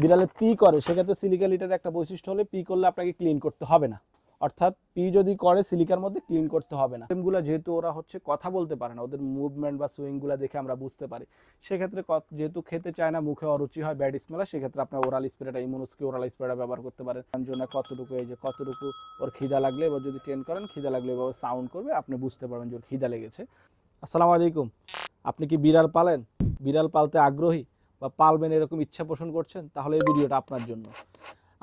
বিড়ালে P করে, সেক্ষেত্রে silica litre একটা বৈশিষ্ট্য হলে পি করলে আপনাকে ক্লিন করতে হবে না। অর্থাৎ পি যদি করে সিলিকার মধ্যে ক্লিন করতে হবে না। গুলা যেহেতু ওরা হচ্ছে কথা বলতে পারে না, ওদের মুভমেন্ট বা সুইংগুলো দেখে আমরা বুঝতে পারি। সেক্ষেত্রে যেহেতু খেতে চায় না, মুখে অরুচি হয় ব্যাড স্মেল হয়, সেক্ষেত্রে আপনার ওরাল স্প্রেটা ইমুনুসকে ওরাল স্প্রেটা ব্যবহার করতে পারেন। জন্য কতটুকু, এই যে কতটুকু ওর খিদা লাগলে এবার যদি ট্রেন করেন, খিদা লাগলে এবার সাউন্ড করবে, আপনি বুঝতে পারবেন যে ওর খিদা লেগেছে। আসসালামু আলাইকুম। আপনি কি বিড়াল পালেন? বিড়াল পালতে আগ্রহী? বা পালবেন এরকম ইচ্ছা পোষণ করছেন, তাহলে এই ভিডিওটা আপনার জন্য।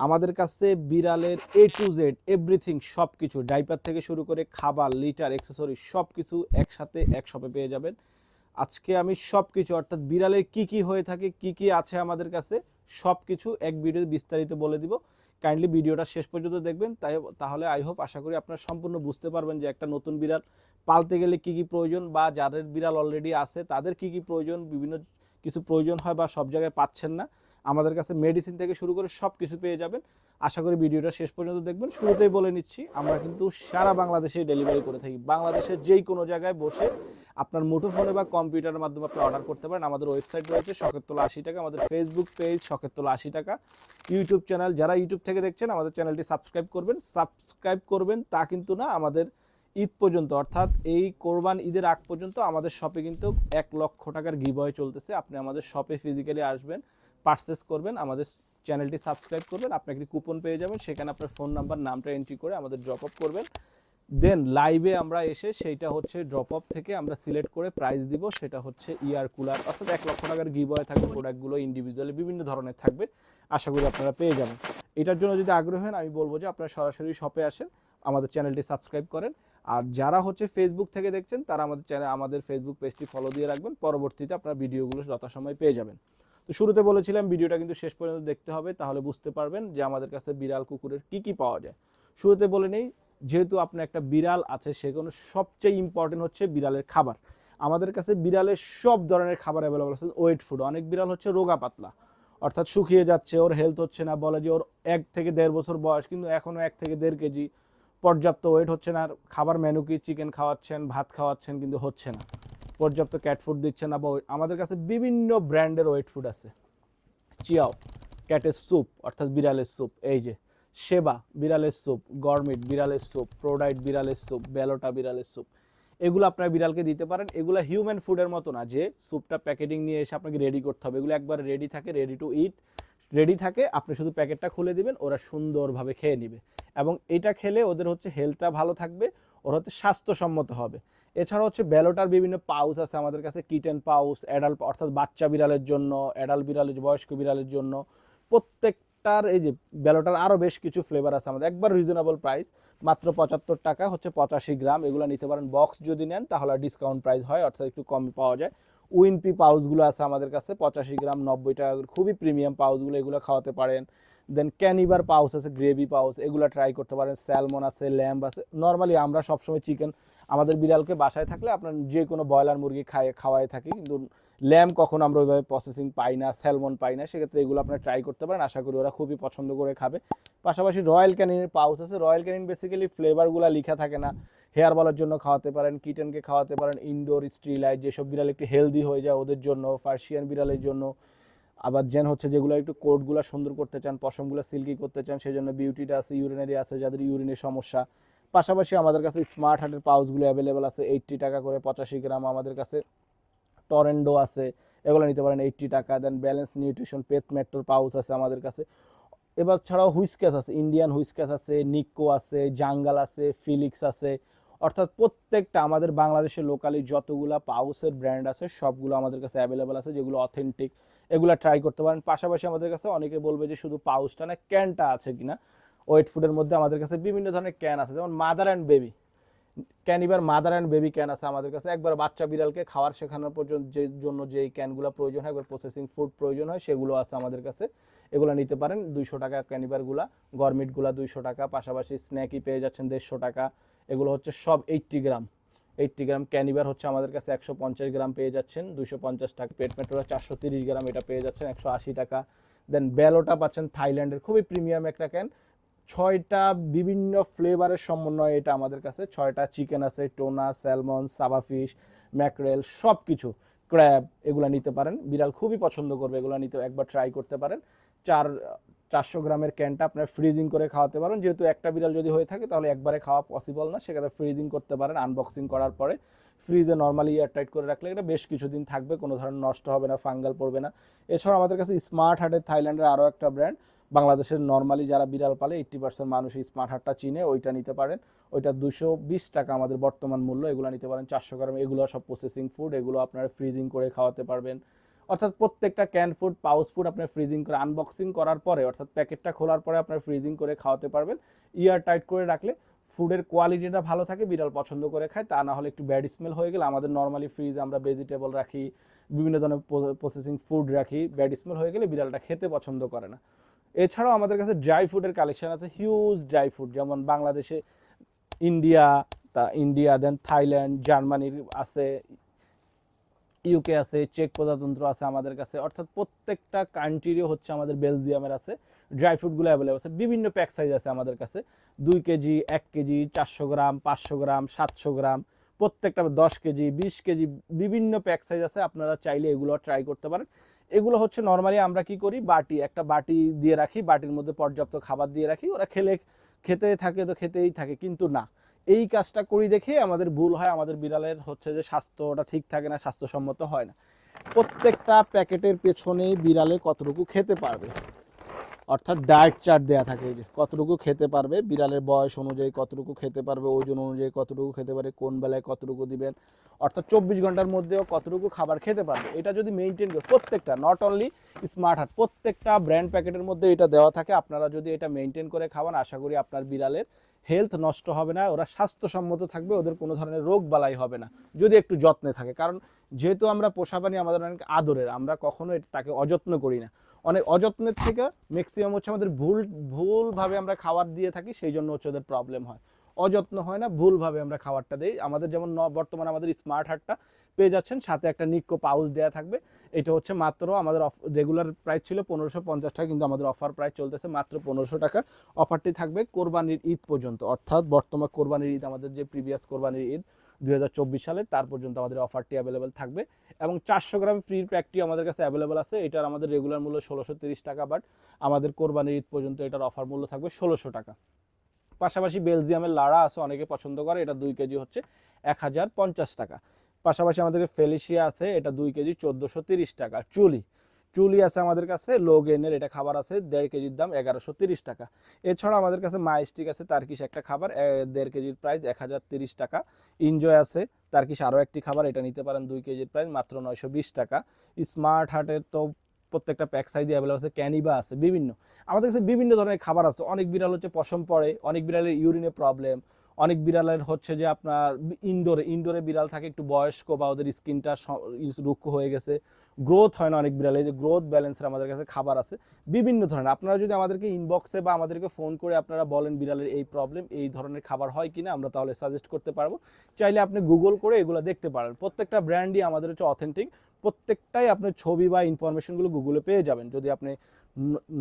আমাদের কাছে বিড়ালের এ টু জেড এভরিথিং সব কিছু ডাইপার থেকে শুরু করে খাবার লিটার অ্যাক্সেসরি সব কিছু একসাথে এক শপে পেয়ে যাবেন। আজকে আমি সব কিছু অর্থাৎ বিড়ালের কি কি হয়ে থাকে, কি কি আছে আমাদের কাছে সব কিছু এক ভিডিও বিস্তারিত বলে দিব। কাইন্ডলি ভিডিওটা শেষ পর্যন্ত দেখবেন, তাই তাহলে আই হোপ আশা করি আপনারা সম্পূর্ণ বুঝতে পারবেন যে একটা নতুন বিড়াল পালতে গেলে কি কি প্রয়োজন বা যাদের বিড়াল অলরেডি আছে, তাদের কি কি প্রয়োজন, বিভিন্ন কিছু প্রয়োজন হয় বা সব জায়গায় পাচ্ছেন না, আমাদের কাছে মেডিসিন থেকে শুরু করে সব কিছু পেয়ে যাবেন। আশা করি ভিডিওটা শেষ পর্যন্ত দেখবেন। শুরুতেই বলে নিচ্ছি, আমরা কিন্তু সারা বাংলাদেশে ডেলিভারি করে থাকি। বাংলাদেশের যেই কোনো জায়গায় বসে আপনার মুঠোফোনে বা কম্পিউটারের মাধ্যমে আপনি অর্ডার করতে পারেন। আমাদের ওয়েবসাইট রয়েছে শখের তোলা আশি টাকা, আমাদের ফেসবুক পেজ শখের তোলা আশি টাকা ইউটিউব চ্যানেল যারা ইউটিউব থেকে দেখছেন, আমাদের চ্যানেলটি সাবস্ক্রাইব করবেন। সাবস্ক্রাইব করবেন তা কিন্তু না, আমাদের ঈদ পর্যন্ত, অর্থাৎ এই কোরবান ঈদের আগ পর্যন্ত আমাদের শপে কিন্তু এক লক্ষ টাকার গিবয় চলতেছে। আপনি আমাদের শপে ফিজিক্যালি আসবেন পারচেস করবেন, আমাদের চ্যানেলটি সাবস্ক্রাইব করবেন আপনি একটি কুপন পেয়ে যাবেন, সেখানে আপনার ফোন নাম্বার নামটা এন্ট্রি করে আমাদের ড্রপ আপ করবেন। দেন লাইভে আমরা এসে সেইটা হচ্ছে ড্রপ আপ থেকে আমরা সিলেক্ট করে প্রাইস দিব, সেটা হচ্ছে ইয়ার কুলার অর্থাৎ এক লক্ষ টাকার গিবয় থাকবে। প্রোডাক্টগুলো ইন্ডিভিজুয়ালি বিভিন্ন ধরনের থাকবে, আশা করি আপনারা পেয়ে যাবেন। এটার জন্য যদি আগ্রহ হন, আমি বলব যে আপনারা সরাসরি শপে আসেন, আমাদের চ্যানেলটি সাবস্ক্রাইব করেন। আর যারা হচ্ছে ফেসবুক থেকে দেখছেন, তারা আমাদের চ্যানেল আমাদের ফেসবুক পেজটি ফলো দিয়ে রাখবেন। পরবর্তীতে আপনার ভিডিওগুলো যথাসময় পেয়ে যাবেন। তো শুরুতে বলেছিলাম, ভিডিওটা কিন্তু শেষ পর্যন্ত দেখতে হবে, তাহলে বুঝতে পারবেন যে আমাদের কাছে বিড়াল, কুকুরের কি কি পাওয়া যায়। শুরুতে বলে নেই, যেহেতু আপনার একটা বিড়াল আছে সেখানে সবচেয়ে ইম্পর্টেন্ট হচ্ছে বিড়ালের খাবার। আমাদের কাছে বিড়ালের সব ধরনের খাবার অ্যাভেলেবল আছে ওয়েট ফুড অনেক বিড়াল হচ্ছে রোগা পাতলা। অর্থাৎ শুকিয়ে যাচ্ছে, ওর হেলথ হচ্ছে না, বলে যে ওর এক থেকে দেড় বছর বয়স, কিন্তু এখনও এক থেকে দেড় কেজি পর্যাপ্ত ওয়েট হচ্ছে না, আর খাবার মেনু কি চিকেন খাওয়াচ্ছেন, ভাত খাওয়াচ্ছেন কিন্তু হচ্ছে না। পর্যাপ্ত ক্যাট ফুড দিচ্ছেন না, বা আমাদের কাছে বিভিন্ন ব্র্যান্ডের ওয়েট ফুড আছে। চিয়াও ক্যাটের স্যুপ অর্থাৎ বিড়ালের স্যুপ এই যে সেবা, বিড়ালের স্যুপ গরমিট বিড়ালের স্যুপ প্রোডাইট বিড়ালের স্যুপ বেলোটা বিড়ালের স্যুপ এগুলো আপনার বিড়ালকে দিতে পারেন। এগুলো হিউম্যান ফুডের মতো না, যে স্যুপটা প্যাকেটিং নিয়ে এসে আপনাকে রেডি করতে হবে। এগুলো একবার রেডি থাকে রেডি টু ইট রেডি থাকে, আপনি শুধু প্যাকেটটা খুলে দিবেন, ওরা সুন্দরভাবে খেয়ে নেবে। এবং এটা খেলে ওদের হচ্ছে হেলথটা ভালো থাকবে, ওরা হচ্ছে স্বাস্থ্যসম্মত হবে। এছাড়া হচ্ছে বেলোটার বিভিন্ন পাউচ আছে আমাদের কাছে, কিটেন পাউস অ্যাডাল্ট অর্থাৎ বাচ্চা বিড়ালের জন্য, অ্যাডাল্ট বিড়ালের বয়স্ক বিড়ালের জন্য। প্রত্যেকটার এই যে বেলোটার আরও বেশ কিছু ফ্লেভার আছে আমাদের। একবার রিজনেবল প্রাইস মাত্র পঁচাত্তর টাকা, হচ্ছে পঁচাশি গ্রাম। এগুলো নিতে পারেন বক্স যদি নেন, তাহলে ডিসকাউন্ট প্রাইস হয়, অর্থাৎ একটু কমে পাওয়া যায়। উইনপি পাউচগুলো আছে আমাদের কাছে, পঁচাশি গ্রাম, নব্বই টাকা। খুবই প্রিমিয়াম পাউচগুলো এগুলো খাওয়াতে পারেন। দেন ক্যানিবার পাউচ আছে, গ্রেভি পাউচ, এগুলো ট্রাই করতে পারেন, স্যালমন আছে, ল্যাম্ব আছে। নর্মালি আমরা সবসময় চিকেন আমাদের বিড়ালকে বাসায় থাকলে আপনার যে কোনো ব্রয়লার মুরগি খায় খাওয়াই থাকি, কিন্তু ল্যাম্ব কখন আমরা ওইভাবে প্রসেসিং পাই না, স্যালমন পাই না, সেক্ষেত্রে এগুলো আপনারা ট্রাই করতে পারেন, আশা করি ওরা খুবই পছন্দ করে খাবে। পাশাপাশি রয়্যাল ক্যানিনের পাউচ আছে, রয়্যাল ক্যানিন বেসিক্যালি ফ্লেভারগুলো লেখা থাকে না। হেয়ার বলার জন্য খাওয়াতে পারেন, কিটেনকে খাওয়াতে পারেন ইনডোর স্ট্রিলাইট যেসব বিড়াল একটু হেলদি হয়ে যায় ওদের জন্য ফার্সিয়ান বিড়ালের জন্য। আবার যেন হচ্ছে যেগুলো একটু কোটগুলো সুন্দর করতে চান, পশমগুলো সিল্কি করতে চান সেই জন্য বিউটিটা আছে ইউরিনারি আছে, যাদের ইউরিনের সমস্যা। পাশাপাশি আমাদের কাছে স্মার্ট হার্টের পাউচগুলো অ্যাভেলেবেল আছে এইট্টি টাকা করে পঁচাশি গ্রাম আমাদের কাছে। টরেন্ডো আছে, এগুলো নিতে পারেন এইট্টি টাকা। দেন ব্যালেন্স নিউট্রিশন পেট মেট্রোর পাউচ আছে আমাদের কাছে। এবার ছাড়াও হুইস্ক্যাস আছে ইন্ডিয়ান হুইস্ক্যাস আছে নিক্কো আছে জাঙ্গাল আছে ফিলিক্স আছে। অর্থাৎ প্রত্যেকটা আমাদের বাংলাদেশের লোকালি যতগুলা পাউসের ব্র্যান্ড আছে, সবগুলো আমাদের কাছে অ্যাভেলেবেল আছে, যেগুলো অথেন্টিক এগুলো ট্রাই করতে পারেন। পাশাপাশি আমাদের কাছে অনেকে বলবে যে শুধু পাউচটা না ক্যানটা আছে কিনা? ওয়েট ফুডের মধ্যে আমাদের কাছে বিভিন্ন ধরনের ক্যান আছে। যেমন মাদার অ্যান্ড বেবি ক্যানিবার মাদার অ্যান্ড বেবি ক্যান আছে আমাদের কাছে। একবার বাচ্চা বিড়ালকে খাওয়ার শেখানোর পর্যন্ত যে জন্য যেই ক্যানগুলো প্রয়োজন হয়, একবার প্রসেসিং ফুড প্রয়োজন হয়, সেগুলো আছে আমাদের কাছে। এগুলো নিতে পারেন। দুইশো টাকা ক্যানিবারগুলা গরমিটগুলা দুইশো টাকা, পাশাপাশি স্ন্যাকি পেয়ে যাচ্ছেন দেড়শো টাকা। এগুলো হচ্ছে সব এইট্টি গ্রাম। এইট্টি গ্রাম ক্যানিবার হচ্ছে আমাদের কাছে একশো পঞ্চাশ গ্রাম পেয়ে যাচ্ছেন দুশো পঞ্চাশ টাকা পেট চারশো তিরিশ গ্রাম এটা পেয়ে যাচ্ছেন, একশো আশি টাকা। দেন বেলোটা পাচ্ছেন থাইল্যান্ডের, খুবই প্রিমিয়াম একটা ক্যান ছয়টা বিভিন্ন ফ্লেভারের সমন্বয় এটা আমাদের কাছে। ছয়টা চিকেন আছে tuna salmon saba fish mackerel সব কিছু ক্র্যাব এগুলো নিতে পারেন। বিড়াল খুবই পছন্দ করবে এগুলো নিতে, একবার ট্রাই করতে পারেন। চার চারশো গ্রামের ক্যানটা আপনার ফ্রিজিং করে খাওয়াতে পারেন। যেহেতু একটা বিড়াল যদি হয়ে থাকে, তাহলে একবারে খাওয়া পসিবল না। সেক্ষেত্রে ফ্রিজিং করতে পারেন আনবক্সিং করার পরে। ফ্রিজে নর্মালি এয়ার টাইট করে রাখলে এটা বেশ কিছুদিন থাকবে, কোনো ধরনের নষ্ট হবে না ফাঙ্গাল পড়বে না। এছাড়াও আমাদের কাছে স্মার্ট হার্টের থাইল্যান্ডের আরও একটা ব্র্যান্ড বাংলাদেশের নর্মালি যারা বিড়াল পালে এইট্টি পার্সেন্ট মানুষ এই স্মার্ট হার্টটা চিনে, ওইটা নিতে পারেন। ওইটা দুশো বিশ টাকা আমাদের বর্তমান মূল্য, এগুলো নিতে পারেন। চারশো গ্রাম, এগুলো সব প্রসেসিং ফুড এগুলো আপনারা ফ্রিজিং করে খাওয়াতে পারবেন। অর্থাৎ প্রত্যেকটা ক্যান ফুড পাউচ ফুড আপনার ফ্রিজিং করে আনবক্সিং করার পরে, অর্থাৎ প্যাকেটটা খোলার পরে আপনার ফ্রিজিং করে খাওয়াতে পারবেন। ইয়ার টাইট করে রাখলে ফুডের কোয়ালিটিটা ভালো থাকে, বিড়াল পছন্দ করে খায়, তা না হলে একটু ব্যাড স্মেল হয়ে গেলে আমাদের নর্মালি ফ্রিজে আমরা ভেজিটেবল রাখি, বিভিন্ন ধরনের প্রসেসিং ফুড রাখি ব্যাড স্মেল হয়ে গেলে বিড়ালটা খেতে পছন্দ করে না। এছাড়াও আমাদের কাছে ড্রাই ফুডের কালেকশন আছে হিউজ ড্রাই ফুড যেমন বাংলাদেশে ইন্ডিয়া তা ইন্ডিয়া দেন থাইল্যান্ড জার্মানির আছে ইউকে আছে চেক প্রজাতন্ত্র আছে আমাদের কাছে। অর্থাৎ প্রত্যেকটা কান্ট্রিরও হচ্ছে আমাদের বেলজিয়ামের আছে। ড্রাই ফ্রুটগুলো অ্যাভেলেবল আছে। বিভিন্ন প্যাক সাইজ আছে আমাদের কাছে। দুই কেজি, এক কেজি, চারশো গ্রাম, পাঁচশো গ্রাম, সাতশো গ্রাম। প্রত্যেকটা দশ কেজি, বিশ কেজি, বিভিন্ন প্যাক সাইজ আছে। আপনারা চাইলে এগুলো ট্রাই করতে পারেন। এগুলো হচ্ছে নর্মালি আমরা কি করি? বাটি, একটা বাটি দিয়ে রাখি। বাটির মধ্যে পর্যাপ্ত খাবার দিয়ে রাখি। ওরা খেলে, খেতে থাকে তো খেতেই থাকে, কিন্তু না। এই কাজটা করি দেখে আমাদের ভুল হয়, আমাদের বিড়ালের হচ্ছে যে স্বাস্থ্যটা ঠিক থাকে না, স্বাস্থ্যসম্মত হয় না। প্রত্যেকটা প্যাকেটের পেছনেই বিড়ালে কতটুকু খেতে পারবে? অর্থাৎ ডায়েট চার্ট দেওয়া থাকে যে, কতটুকু খেতে পারবে, বিড়ালের বয়স অনুযায়ী কতটুকু খেতে পারবে, ওজন অনুযায়ী কতটুকু খেতে পারে, কোন বেলায় কতটুকু দিবেন, অর্থাৎ চব্বিশ ঘণ্টার মধ্যেও কতটুকু খাবার খেতে পারবে, এটা যদি মেনটেন করে, প্রত্যেকটা নট অনলি স্মার্ট হার্ট প্রত্যেকটা ব্র্যান্ড প্যাকেটের মধ্যে এটা দেওয়া থাকে, আপনারা যদি এটা মেনটেন করে খাওয়ান, আশা করি আপনার বিড়ালের হেলথ নষ্ট হবে না, ওরা স্বাস্থ্যসম্মত থাকবে, ওদের কোনো ধরনের রোগ বালাই হবে না, যদি একটু যত্নে থাকে। কারণ যেহেতু আমরা পোষা প্রাণী আমাদের অনেক আদরের, আমরা কখনো তাকে অযত্ন করি না। অনেক অযত্নের থেকে ম্যাক্সিমাম হচ্ছে আমাদের ভুল, ভুলভাবে আমরা খাবার দিয়ে থাকি, সেই জন্য হচ্ছে ওদের প্রবলেম হয়। অযত্ন হয় না, ভুলভাবে আমরা খাবারটা দিই। আমাদের যেমন বর্তমানে আমাদের স্মার্ট হার্টটা পেয়ে যাচ্ছেন। সাথে একটা নিক্কো পাউচ দেওয়া থাকবে। এটা হচ্ছে মাত্র আমাদের রেগুলার প্রাইস ছিল পনেরোশো পঞ্চাশ টাকা, কিন্তু আমাদের অফার প্রাইস চলতেছে মাত্র পনেরোশো টাকা। অফারটি থাকবে কোরবানির ঈদ পর্যন্ত। অর্থাৎ বর্তমান কোরবানির ঈদ, আমাদের যে প্রিভিয়াস কোরবানির ঈদ দুই হাজার চব্বিশ সালে, তার পর্যন্ত আমাদের অফারটি অ্যাভেলেবেল থাকবে। এবং চারশো গ্রাম ফ্রি প্যাকটি আমাদের কাছে অ্যাভেলেবেল আছে। এটার আমাদের রেগুলার মূল্য ষোলোশো টাকা বাট আমাদের কোরবানির ঈদ পর্যন্ত এটার অফার মূল্য থাকবে ষোলোশো টাকা। পাশাপাশি বেলজিয়ামের লাড়া আছে, অনেকে পছন্দ করে। এটা দুই কেজি হচ্ছে এক হাজার পঞ্চাশ টাকা। পাশাপাশি আমাদের ফেলিশিয়া আছে, এটা দুই কেজি চোদ্দোশো তিরিশ টাকা। চুলি চুলি আছে আমাদের কাছে লো গেনের এটা খাবার আছে, দেড় কেজির দাম এগারোশো তিরিশ টাকা। এছাড়া আমাদের কাছে মাইস্টিক আছে তার তার্কিশ একটা খাবার দেড় কেজির প্রাইস এক হাজার তিরিশ টাকা। এনজয় আছে তার তার্কিশ আরও একটি খাবার, এটা নিতে পারেন দুই কেজির প্রাইস মাত্র নয়শো বিশ টাকা। স্মার্ট হার্টের তো প্রত্যেকটা প্যাক সাইজে অ্যাভেলেবল আছে, ক্যানিবা আছে, বিভিন্ন। আমাদের কাছে বিভিন্ন ধরনের খাবার আছে, অনেক বিড়াল হচ্ছে পশম পড়ে, অনেক বিড়ালের ইউরিনে প্রবলেম অনেক বিড়ালের হচ্ছে যে আপনার ইনডোরে ইনডোরে বিড়াল থাকে, একটু বয়স্ক বা ওদের স্কিনটা রুক্ষ হয়ে গেছে। গ্রোথ হয় না অনেক বিড়ালে যে গ্রোথ ব্যালেন্সের আমাদের কাছে খাবার আছে। বিভিন্ন ধরনের, আপনারা যদি আমাদেরকে ইনবক্সে বা আমাদেরকে ফোন করে আপনারা বলেন বিড়ালের এই প্রবলেম এই ধরনের খাবার হয় কিনা, আমরা তাহলে সাজেস্ট করতে পারব। চাইলে আপনি গুগল করে এগুলো দেখতে পারেন। প্রত্যেকটা ব্র্যান্ডই আমাদের হচ্ছে অথেন্টিক প্রত্যেকটাই আপনার ছবি বা ইনফরমেশনগুলো গুগলে পেয়ে যাবেন। যদি আপনি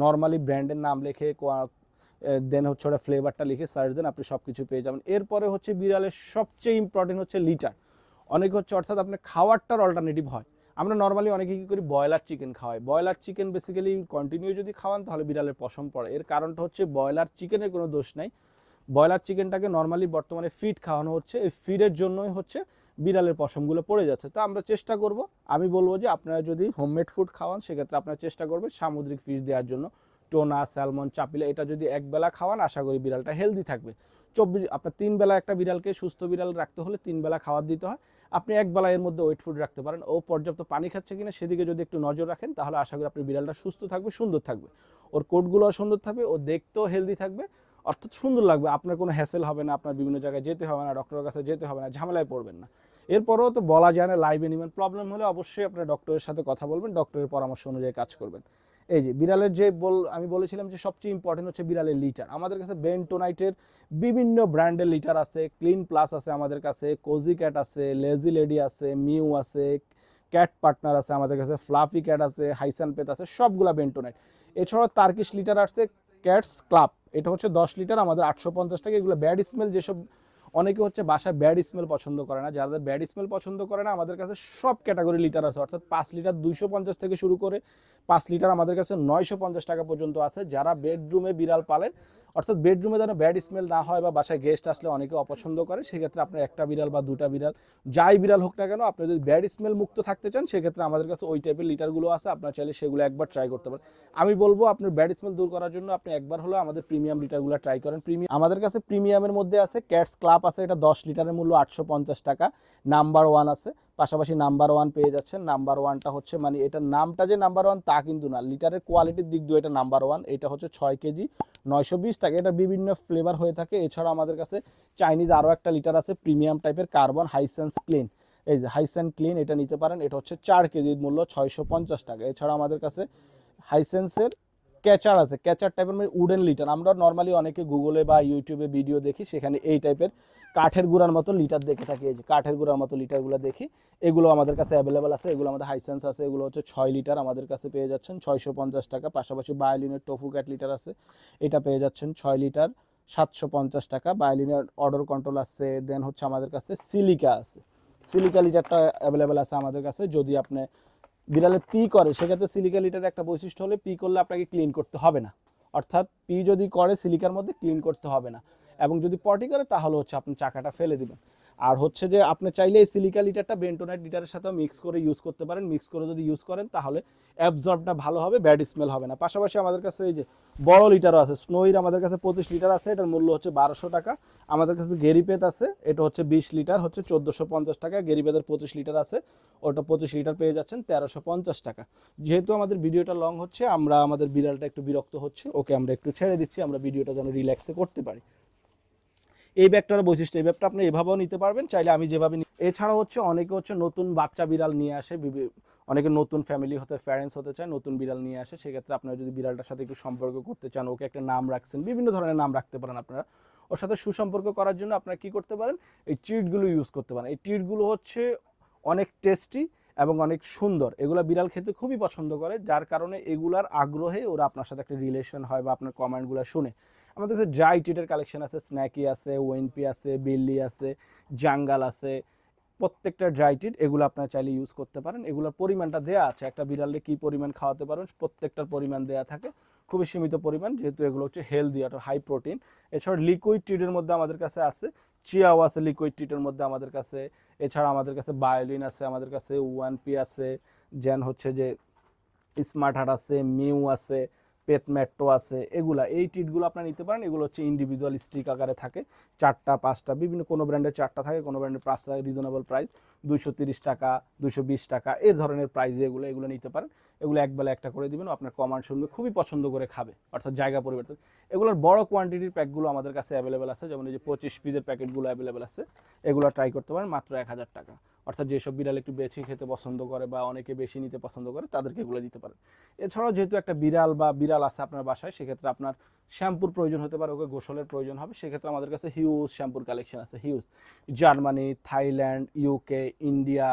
নর্মালি ব্র্যান্ডের নাম লিখে দেন হচ্ছে ওটা ফ্লেভারটা লিখে সার্চ দেন, আপনি সব কিছু পেয়ে যাবেন। এরপরে হচ্ছে বিড়ালের সবচেয়ে ইম্পর্টেন্ট হচ্ছে লিটার অনেক হচ্ছে অর্থাৎ আপনার খাওয়ারটার অল্টারনেটিভ হয়। আমরা নর্মালি অনেকে কী করি, ব্রয়লার চিকেন খাওয়াই। ব্রয়লার চিকেন বেসিক্যালি কন্টিনিউ যদি খাওয়ান, তাহলে বিড়ালের পশম পড়ে। এর কারণটা হচ্ছে ব্রয়লার চিকেনের কোনো দোষ নাই। ব্রয়লার চিকেনটাকে নর্মালি বর্তমানে ফিড খাওয়ানো হচ্ছে। এই ফিডের জন্যই হচ্ছে বিড়ালের পশমগুলো পড়ে যাচ্ছে। তো আমরা চেষ্টা করব, আমি বলব যে আপনারা যদি হোমমেড ফুড খাওয়ান, সেক্ষেত্রে আপনারা চেষ্টা করবেন সামুদ্রিক ফিশ দেওয়ার জন্য। টোনা স্যালমন, চাপিলা, এটা যদি একবেলা খাওয়ান, আশা করি বিড়ালটা হেলদি থাকবে। চব্বিশ, আপনার তিন বেলা একটা বিড়ালকে সুস্থ বিড়াল রাখতে হলে তিন বেলা খাবার দিতে হয়। আপনি এক বেলা এর মধ্যে ওয়েট ফুড রাখতে পারেন। ও পর্যাপ্ত পানি খাচ্ছে কিনা সেদিকে যদি একটু নজর রাখেন, তাহলে আশা করি আপনার বিড়ালটা সুস্থ থাকবে, সুন্দর থাকবে। ওর কোটগুলো সুন্দর থাকবে, ও দেখতেও হেলদি থাকবে। অর্থাৎ সুন্দর লাগবে। আপনার কোনো হ্যাসেল হবে না, আপনার বিভিন্ন জায়গায় যেতে হবে না ডক্টরের কাছে যেতে হবে না, ঝামেলায় পড়বেন না। এরপরেও তো বলা যায় না লাইভ এনিম্যাল প্রবলেম হলে অবশ্যই আপনার ডক্টরের সাথে কথা বলবেন ডক্টরের পরামর্শ অনুযায়ী কাজ করবেন। এই যে বিড়ালের যে বল, আমি বলেছিলাম যে সবচেয়ে ইম্পর্টেন্ট হচ্ছে বিড়ালের লিটার আমাদের কাছে বেন্টোনাইটের বিভিন্ন ব্র্যান্ডের লিটার আছে। ক্লিন প্লাস আছে আমাদের কাছে কোজি ক্যাট আছে লেজি লেডি আছে মিউ আছে ক্যাট পার্টনার আছে আমাদের কাছে ফ্লাফি ক্যাট আছে হাইসান পেত আছে, সবগুলা বেন্টোনাইট এছাড়াও তার্কিশ লিটার আসছে ক্যাটস ক্লাব এটা হচ্ছে দশ লিটার আমাদের আটশো পঞ্চাশ টাকা। এগুলো ব্যাড স্মেল যেসব অনেকে হচ্ছে বাসায় ব্যাড স্মেল পছন্দ করে না। যাদের ব্যাড স্মেল পছন্দ করে না, আমাদের কাছে সব ক্যাটাগরি লিটার আছে। অর্থাৎ পাঁচ লিটার দুইশো পঞ্চাশ থেকে শুরু করে পাঁচ লিটার আমাদের কাছে নয়শো পঞ্চাশ টাকা পর্যন্ত আছে। যারা বেডরুমে বিড়াল পালেন, অর্থাৎ বেডরুমে যেন ব্যাড স্মেল না হয় বা বাসায় গেস্ট আসলে অনেকে অপছন্দ করে, সেক্ষেত্রে আপনার একটা বিড়াল বা দুটা বিড়াল, যাই বিড়াল হোক না কেন, আপনি যদি ব্যাড স্মেল মুক্ত থাকতে চান, সেক্ষেত্রে আমাদের কাছে ওই টাইপের লিটারগুলো আছে। আপনার চাইলে সেগুলো একবার ট্রাই করতে পারেন। আমি বলব, আপনার ব্যাড স্মেল দূর করার জন্য আপনি একবার হলো আমাদের প্রিমিয়াম লিটারগুলো ট্রাই করেন। প্রিমিয়াম আমাদের কাছে প্রিমিয়ামের মধ্যে আছে ক্যাটস ক্লাব আছে, এটা দশ লিটারের মূল্য আটশো পঞ্চাশ টাকা। নাম্বার ওয়ান আছে, পাশাপাশি নাম্বার ওয়ান পেয়ে যাচ্ছেন। নাম্বার ওয়ানটা হচ্ছে মানে এটার নামটা যে নাম্বার ওয়ান তা কিন্তু না। লিটারের কোয়ালিটির দিক দিয়ে এটা নাম্বার ওয়ান এটা হচ্ছে ছয় কেজি, নয়শো বিশ টাকা। এটা বিভিন্ন ফ্লেভার হয়ে থাকে। এছাড়া আমাদের কাছে চাইনিজ আরও একটা লিটার আছে প্রিমিয়াম টাইপের কার্বন হাইসেন্স ক্লিন এই যে হাইসেন ক্লিন এটা নিতে পারেন। এটা হচ্ছে চার কেজির মূল্য ছয়শো পঞ্চাশ টাকা। এছাড়া আমাদের কাছে হাইসেন্সের ক্যাচার আছে, ক্যাচার টাইপের মানে উডেন লিটার আমরা নর্মালি অনেকে গুগলে বা ইউটিউবে ভিডিও দেখি, সেখানে এই টাইপের কাঠের গুঁড়ার মতো লিটার দেখে থাকি। এই যে কাঠের গুঁড়ার মতো লিটারগুলো দেখি, এগুলো আমাদের কাছে অ্যাভেলেবেল আছে, এগুলো আমাদের হাইসেন্স আছে, এগুলো হচ্ছে ছয় লিটার আমাদের কাছে পেয়ে যাচ্ছেন, ছয়শো পঞ্চাশ টাকা। পাশাপাশি বায়োলিনের টোফু ক্যাট লিটার আছে, এটা পেয়ে যাচ্ছেন ছয় লিটার সাতশো পঞ্চাশ টাকা। বায়োলিনের অর্ডার কন্ট্রোল আছে দেন হচ্ছে আমাদের কাছে সিলিকা আছে। সিলিকা লিটারটা অ্যাভেলেবেল আছে আমাদের কাছে, যদি আপনি বিড়ালের পি করে, সেক্ষেত্রে সিলিকা লিটারের একটা বৈশিষ্ট্য হলে পি করলে আপনাকে ক্লিন করতে হবে না। অর্থাৎ পি যদি করে সিলিকার মধ্যে ক্লিন করতে হবে না। এবং যদি পটি করে, তাহলে হচ্ছে আপনি চাকাটা ফেলে দিবেন। আর হচ্ছে যে আপনি চাইলে এই সিলিকা লিটারটা বেন্টোনাইট লিটারের সাথে মিক্স করে ইউজ করতে পারেন। মিক্স করে যদি ইউজ করেন, তাহলে অ্যাবজর্বটা ভালো হবে ব্যাড স্মেল হবে না। পাশাপাশি আমাদের কাছে এই যে বড় লিটারও আছে স্নোইর আমাদের কাছে পঁচিশ লিটার আছে, এটার মূল্য হচ্ছে বারোশো টাকা। আমাদের কাছে গেরিপেত আছে, এটা হচ্ছে বিশ লিটার হচ্ছে চোদ্দোশো পঞ্চাশ টাকা। গেরিপেতের পঁচিশ লিটার আছে, ওটা পঁচিশ লিটার পেয়ে যাচ্ছেন তেরোশো পঞ্চাশ টাকা। যেহেতু আমাদের ভিডিওটা লং হচ্ছে, আমরা আমাদের বিড়ালটা একটু বিরক্ত হচ্ছে, ওকে আমরা একটু ছেড়ে দিচ্ছি, আমরা ভিডিওটা যেন রিল্যাক্সে করতে পারি। এই ব্যাগটার বৈশিষ্ট্য, এই ব্যাগটা আপনি এভাবেও নিতে পারবেন, চাইলে আমি যেভাবে এছাড়া হচ্ছে অনেকে হচ্ছে নতুন বাচ্চা বিড়াল নিয়ে আসে অনেকে নতুন ফ্যামিলি হতে প্যারেন্টস হতে চায়, নতুন বিড়াল নিয়ে আসে, সেক্ষেত্রে আপনারা যদি বিড়ালটার সাথে একটু সম্পর্ক করতে চান, ওকে একটা নাম রাখছেন, বিভিন্ন ধরনের নাম রাখতে পারেন আপনারা, ওর সাথে সুসম্পর্ক করার জন্য আপনারা কি করতে পারেন, এই ট্রিটগুলো ইউজ করতে পারেন। এই ট্রিটগুলো হচ্ছে অনেক টেস্টি এবং অনেক সুন্দর, এগুলা বিড়াল খেতে খুবই পছন্দ করে, যার কারণে এগুলার আগ্রহে ওরা আপনার সাথে একটা রিলেশন হয় বা আপনার কমেন্টগুলো শুনে। আমাদের কাছে ড্রাই টিটের কালেকশন আছে স্ন্যাকি আছে ওয়েনপি আছে বিল্লি আছে জাঙ্গাল আছে, প্রত্যেকটা ড্রাই টিট এগুলো আপনারা চাইলে ইউজ করতে পারেন। এগুলোর পরিমাণটা দেওয়া আছে, একটা বিড়ালে কি পরিমাণ খাওয়াতে পারেন প্রত্যেকটার পরিমাণ দেওয়া থাকে, খুবই সীমিত পরিমাণ, যেহেতু এগুলো হচ্ছে হেলদি অর্থাৎ হাই প্রোটিন এছাড়া লিকুইড ট্রিটের মধ্যে আমাদের কাছে আছে চিয়াও আছে লিকুইড টিটের মধ্যে আমাদের কাছে, এছাড়া আমাদের কাছে বায়োলিন আছে, আমাদের কাছে ওয়ান পি আছে যেন হচ্ছে যে স্মার্ট হার্ট আছে মিউ আছে পেট ম্যাট্টো আছে, এগুলা। এই টিটগুলো আপনারা নিতে পারেন। এগুলো হচ্ছে ইন্ডিভিজুয়াল স্টিক আকারে থাকে। চারটা, পাঁচটা, বিভিন্ন কোনো ব্র্যান্ডের চারটা থাকে, কোনো ব্র্যান্ডের পাঁচটা রিজনেবল প্রাইস দুশো টাকা দুশো টাকা এই ধরনের প্রাইসে এগুলো এগুলো নিতে পারেন। এগুলো একবেলা একটা করে দিবেন, আপনার কমান্ড শুনবে খুবই পছন্দ করে খাবে, অর্থাৎ জায়গা পরিবর্তন। এগুলোর বড় কোয়ান্টিটির প্যাকগুলো আমাদের কাছে অ্যাভেলেবেল আছে, যেমন এই যে পঁচিশ পিসের প্যাকেটগুলো অ্যাভেলেবেল আছে, এগুলো ট্রাই করতে পারেন, মাত্র এক হাজার টাকা। অর্থাৎ যেসব বিড়াল একটু বেশি খেতে পছন্দ করে বা অনেকে বেশি নিতে পছন্দ করে, তাদেরকে এগুলো দিতে পারেন। এছাড়াও যেহেতু একটা বিড়াল বা বিড়াল আছে আপনার বাসায়, সেক্ষেত্রে আপনার শ্যাম্পুর প্রয়োজন হতে পারে, ওকে গোসলের প্রয়োজন হবে। সেক্ষেত্রে আমাদের কাছে হিউজ শ্যাম্পুর কালেকশন আছে huge Germany, Thailand UK India